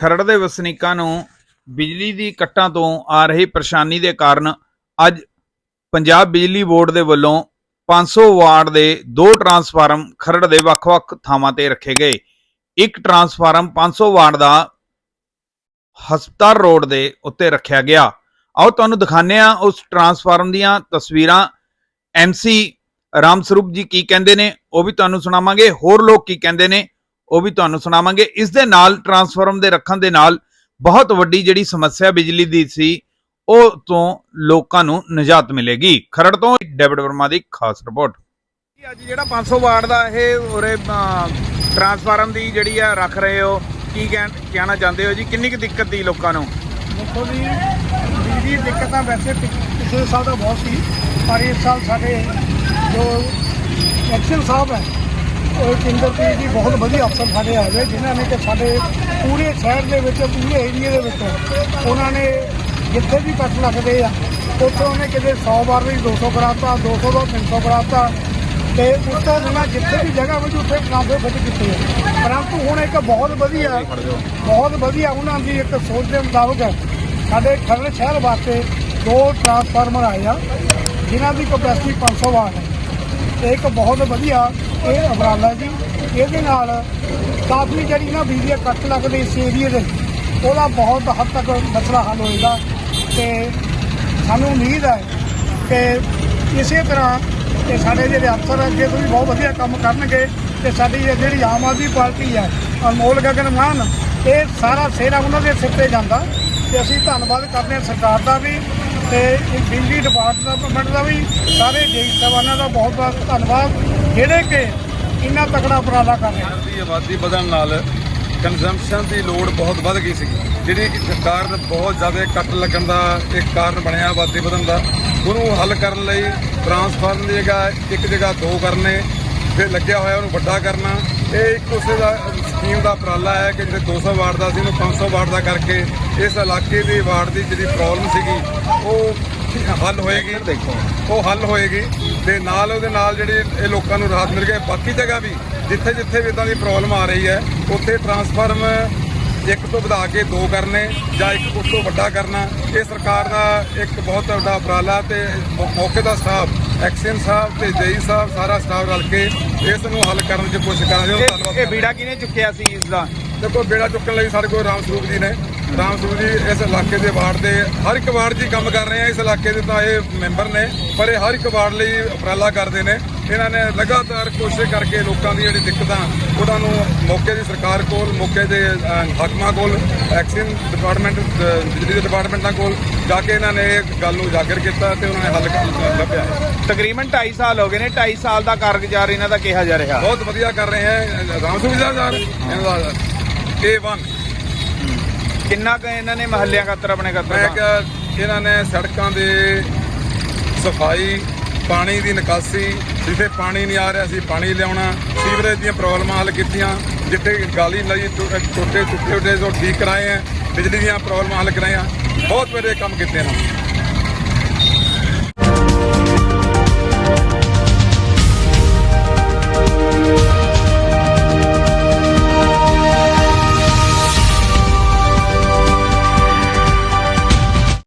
ਖਰੜ ਦੇ ਵਸਨੀਕਾਂ ਨੂੰ ਬਿਜਲੀ ਦੀ ਕੱਟਾਂ ਤੋਂ ਆ ਰਹੀ ਪਰੇਸ਼ਾਨੀ ਦੇ ਕਾਰਨ ਅੱਜ ਪੰਜਾਬ ਬਿਜਲੀ ਬੋਰਡ ਦੇ ਵੱਲੋਂ 500 ਵਾਟ ਦੇ ਦੋ ਟਰਾਂਸਫਾਰਮ ਖਰੜ ਦੇ ਵੱਖ-ਵੱਖ ਥਾਵਾਂ ਤੇ ਰੱਖੇ ਗਏ। ਇੱਕ ਟਰਾਂਸਫਾਰਮ 500 ਵਾਟ ਦਾ ਹਸਪਤਾਲ ਰੋਡ ਦੇ ਉੱਤੇ ਰੱਖਿਆ ਗਿਆ। ਆਓ ਤੁਹਾਨੂੰ ਦਿਖਾਉਂਦੇ ਹਾਂ ਉਸ ਟਰਾਂਸਫਾਰਮ ਦੀਆਂ ਤਸਵੀਰਾਂ। ਐਮਸੀ ਰਾਮ ਸਰੂਪ ਜੀ ਕੀ ਕਹਿੰਦੇ ਨੇ, ਉਹ ਵੀ ਤੁਹਾਨੂੰ ਸੁਣਾਵਾਂਗੇ। ਹੋਰ ਲੋਕ ਕੀ ਕਹਿੰਦੇ ਨੇ ਉਹ ਵੀ ਤੁਹਾਨੂੰ ਸੁਣਾਵਾਂਗੇ। ਇਸ ਦੇ ਨਾਲ ਟਰਾਂਸਫਾਰਮ ਦੇ ਰੱਖਣ ਦੇ ਨਾਲ ਬਹੁਤ ਵੱਡੀ ਜਿਹੜੀ ਸਮੱਸਿਆ ਬਿਜਲੀ ਦੀ ਸੀ ਉਹ ਤੋਂ ਲੋਕਾਂ ਨੂੰ ਨਿਜਾਤ ਮਿਲੇਗੀ। ਖਰੜ ਤੋਂ ਡੇਵਿਡ ਵਰਮਾ ਦੀ ਖਾਸ ਰਿਪੋਰਟ। ਅੱਜ ਜਿਹੜਾ 500 ਵਾਟ ਦਾ ਇਹ ਉਰੇ ਟਰਾਂਸਫਾਰਮ ਦੀ ਜਿਹੜੀ ਆ ਰੱਖ ਰਹੇ ਹੋ ਕੀ ਕਹਿਣ- ਕਹਿਣਾ ਚਾਹੁੰਦੇ ਹੋ ਜੀ? ਕਿੰਨੀ ਕੁ ਦਿੱਕਤ ਦੀ ਲੋਕਾਂ ਨੂੰ? ਦੇਖੋ ਜੀ ਬਿਜਲੀ ਦੀ ਦਿੱਕਤ ਤਾਂ ਵੈਸੇ ਪਿਛਲੇ ਸਾਲ ਤਾਂ ਬਹੁਤ ਸੀ ਪਰ ਇਸ ਸਾਲ ਸਾਡੇ ਜੋ ਐਕਸ਼ਨ ਸਾਹਿਬ ਹੈ ਕੇਂਦਰਪ੍ਰੀਤ ਜੀ ਬਹੁਤ ਵਧੀਆ ਅਫਸਰ ਸਾਡੇ ਆ ਗਏ, ਜਿਨ੍ਹਾਂ ਨੇ ਕਿ ਸਾਡੇ ਪੂਰੇ ਸ਼ਹਿਰ ਦੇ ਵਿੱਚ, ਪੂਰੇ ਏਰੀਏ ਦੇ ਵਿੱਚ ਉਹਨਾਂ ਨੇ ਜਿੱਥੇ ਵੀ ਕੱਟ ਲੱਗਦੇ ਆ, ਉੱਥੇ ਉਹਨੇ ਕਿਤੇ 100 ਵਾਰ ਵੀ 200 ਕਰਾਤਾ 200 ਦਾ 300 ਕਰਾਤਾ। ਤੇ ਉਸ ਤੋਂ ਬਿਨਾਂ ਜਿੱਥੇ ਵੀ ਜਗ੍ਹਾ ਵਿੱਚ ਉੱਥੇ ਟਰਾਂਸਫਰ ਫਿੱਟ ਕੀਤੇ ਆ। ਪਰੰਤੂ ਹੁਣ ਇੱਕ ਬਹੁਤ ਵਧੀਆ ਬਹੁਤ ਵਧੀਆ ਉਹਨਾਂ ਦੀ ਇੱਕ ਸੋਚ ਦੇ ਮੁਤਾਬਕ ਸਾਡੇ ਖਰੜ ਸ਼ਹਿਰ ਵਾਸਤੇ ਦੋ ਟਰਾਂਸਫਾਰਮਰ ਆਏ ਆ, ਜਿਨ੍ਹਾਂ ਦੀ ਕਪੈਸਿਟੀ 500 ਵਾਟ ਹੈ ਤੇ ਇੱਕ ਬਹੁਤ ਵਧੀਆ ਇਹ ਉਪਰਾਲਾ ਜੀ, ਇਹਦੇ ਨਾਲ ਕਾਫੀ ਜਿਹੜੀ ਨਾ ਬਿਜਲੀ ਕੱਟ ਲੱਗਦੇ ਇਸ ਏਰੀਏ ਦੇ। ਉਹਦਾ ਬਹੁਤ ਹੱਦ ਤੱਕ ਮਸਲਾ ਹੱਲ ਹੋਏਗਾ ਤੇ ਸਾਨੂੰ ਉਮੀਦ ਹੈ ਕਿ ਇਸੇ ਤਰ੍ਹਾਂ ਤੇ ਸਾਡੇ ਜਿਹੜੇ ਅਫਸਰ ਅੱਗੇ ਤੋਂ ਵੀ ਬਹੁਤ ਵਧੀਆ ਕੰਮ ਕਰਨਗੇ ਤੇ ਸਾਡੀ ਜਿਹੜੀ ਆਮ ਆਦਮੀ ਪਾਰਟੀ ਹੈ ਅਨਮੋਲ ਗਗਨ ਮਾਨ, ਇਹ ਸਾਰਾ ਸੇਰਾ ਉਹਨਾਂ ਦੇ ਸਿਰ ਤੇ ਜਾਂਦਾ। ਤੇ ਅਸੀਂ ਧੰਨਵਾਦ ਕਰਦੇ ਹਾਂ ਸਰਕਾਰ ਦਾ ਵੀ ਤੇ ਬਿਜਲੀ ਡਿਪਾਰਟਮੈਂਟ ਦਾ ਵੀ, ਸਾਰੇ ਜੇਈ ਸਾਹਿਬਾਨਾਂ ਦਾ ਬਹੁਤ ਬਹੁਤ ਧੰਨਵਾਦ। ਜਿਹੜੇ ਕਿ ਇੰਨਾ ਤਕੜਾ ਉਪਰਾਲਾ ਕਰ ਰਹੇ ਹਨ ਦੀ ਆਬਾਦੀ ਵਧਣ ਨਾਲ ਕੰਜ਼ੰਪਸ਼ਨ ਦੀ ਲੋੜ ਬਹੁਤ ਵੱਧ ਗਈ ਸੀ। ਜਿਹੜੀ ਕਿ ਕਾਰਨ ਬਹੁਤ ਜ਼ਿਆਦਾ ਕੱਟ ਲੱਗਣ ਦਾ ਇੱਕ ਕਾਰਨ ਬਣਿਆ ਆਬਾਦੀ ਵਧਣ ਦਾ। ਉਹਨੂੰ ਹੱਲ ਕਰਨ ਲਈ ਟਰਾਂਸਫਾਰਮਰ ਦੀ ਜਗ੍ਹਾ ਇੱਕ ਜਗ੍ਹਾ ਦੋ ਕਰਨੇ ਫਿਰ ਲੱਗਿਆ ਹੋਇਆ ਉਹਨੂੰ ਵੱਡਾ ਕਰਨਾ। ਇਹ ਇੱਕ ਉਸੇ ਦਾ ਸਕੀਮ ਦਾ ਉਪਰਾਲਾ ਹੈ ਕਿ ਜਿਹੜੇ 200 ਵਾਟ ਦਾ ਸੀ ਉਹਨੂੰ 500 ਵਾਟ ਦਾ ਕਰਕੇ ਇਸ ਇਲਾਕੇ ਦੀ ਵਾਟ ਦੀ ਜਿਹੜੀ ਪ੍ਰੋਬਲਮ ਸੀਗੀ ਉਹ ਹੱਲ ਹੋਏਗੀ। ਦੇਖੋ। ਉਹ ਹੱਲ ਹੋਏਗੀ। ਤੇ ਨਾਲ ਉਹਦੇ ਨਾਲ ਜਿਹੜੀ ਇਹ ਲੋਕਾਂ ਨੂੰ ਰਾਹਤ ਮਿਲ ਗਈ ਬਾਕੀ ਜਗ੍ਹਾ ਵੀ ਜਿੱਥੇ ਜਿੱਥੇ ਵੀ ਇਦਾਂ ਦੀ ਪ੍ਰੋਬਲਮ ਆ ਰਹੀ ਹੈ ਉੱਥੇ ਟਰਾਂਸਫਾਰਮ ਇੱਕ ਤੋਂ ਵਧਾ ਕੇ ਦੋ ਕਰਨੇ ਜਾਂ ਇੱਕ ਉਸ ਤੋਂ ਵੱਡਾ ਕਰਨਾ ਇਹ ਸਰਕਾਰ ਦਾ ਇੱਕ ਬਹੁਤ ਵੱਡਾ ਉਪਰਾਲਾ ਤੇ ਮੌਕੇ ਦਾ ਸਟਾਫ ਐਕਸ਼ਨ ਸਾਹਿਬ ਤੇ ਜੇਈ ਸਾਹਿਬ ਸਾਰਾ ਸਟਾਫ ਰਲ ਕੇ ਇਸ ਨੂੰ ਹੱਲ ਕਰਨ ਦੀ ਕੋਸ਼ਿਸ਼ ਕਰ ਰਹੇ ਹੋ। ਧੰਨਵਾਦ ਇਹ ਬੀੜਾ ਕਿਨੇ ਚੁੱਕਿਆ ਸੀ ਇਸ ਦਾ ਦੇਖੋ ਬੇੜਾ ਚੁੱਕਣ ਲਈ ਸਾਡੇ ਕੋਲ ਰਾਮ ਸਰੂਪ ਜੀ ਨੇ। ਰਾਮ ਸਰੂਪ ਜੀ ਇਸ ਇਲਾਕੇ ਦੇ ਵਾਰਡ ਦੇ ਹਰ ਇੱਕ ਵਾਰਡ 'ਚ ਕੰਮ ਕਰ ਰਹੇ ਆ। ਇਸ ਇਲਾਕੇ ਦੇ ਤਾਂ ਇਹ ਮੈਂਬਰ ਨੇ ਪਰ ਇਹ ਹਰ ਇੱਕ ਵਾਰਡ ਲਈ ਉਪਰਾਲਾ ਕਰਦੇ ਨੇ। ਇਹਨਾਂ ਨੇ ਲਗਾਤਾਰ ਕੋਸ਼ਿਸ਼ ਕਰਕੇ ਲੋਕਾਂ ਦੀ ਜਿਹੜੀ ਦਿੱਕਤਾਂ ਉਹਨਾਂ ਨੂੰ ਮੌਕੇ ਦੀ ਸਰਕਾਰ ਕੋਲ ਮੌਕੇ ਦੇ ਹਾਕਮਾਂ ਕੋਲ ਐਕਸ਼ਨ ਡਿਪਾਰਟਮੈਂਟ ਬਿਜਲੀ ਦੇ ਡਿਪਾਰਟਮੈਂਟਾਂ ਕੋਲ ਜਾ ਕੇ ਇਹਨਾਂ ਨੇ ਇਹ ਗੱਲ ਨੂੰ ਉਜਾਗਰ ਕੀਤਾ ਤੇ ਉਹਨਾਂ ਨੇ ਹੱਲ ਲੱਭਿਆ। ਤਕਰੀਬਨ 2.5 ਸਾਲ ਹੋ ਗਏ ਨੇ। 2.5 ਸਾਲ ਦਾ ਕਾਰਗੁਜ਼ਾਰ ਇਹਨਾਂ ਦਾ ਕਿਹਾ ਜਾ ਰਿਹਾ। ਬਹੁਤ ਵਧੀਆ ਕਰ ਰਹੇ ਹੈ ਰਾਮ ਜੀ ਸਾਹਿਬ ਇਹਨਾਂ ਦਾ A1 ਕਿੰਨਾ ਕੁ ਇਹਨਾਂ ਨੇ ਮਹੱਲਿਆਂ ਖਾਤਰ ਆਪਣੇ ਮੈਂ ਖਾਤਰ ਕਿਹਾ ਇਹਨਾਂ ਨੇ ਸੜਕਾਂ ਦੇ ਸਫ਼ਾਈ ਪਾਣੀ ਦੀ ਨਿਕਾਸੀ ਜਿੱਥੇ ਪਾਣੀ ਨਹੀਂ ਆ ਰਿਹਾ ਸੀ ਪਾਣੀ ਲਿਆਉਣਾ ਸੀਵਰੇਜ ਦੀਆਂ ਪ੍ਰੋਬਲਮਾਂ ਹੱਲ ਕੀਤੀਆਂ ਜਿੱਥੇ ਗਾਲੀ ਲਈ ਟੁੱਟੇ ਟੁੱਟੇ ਟੁੱਟੇ ਜੋ ਠੀਕ ਕਰਾਏ ਆ ਬਿਜਲੀ ਦੀਆਂ ਪ੍ਰੋਬਲਮਾਂ ਹੱਲ ਕਰਾਈਆਂ ਬਹੁਤ ਵਧੀਆ ਕੰਮ ਕੀਤੇ ਨੇ।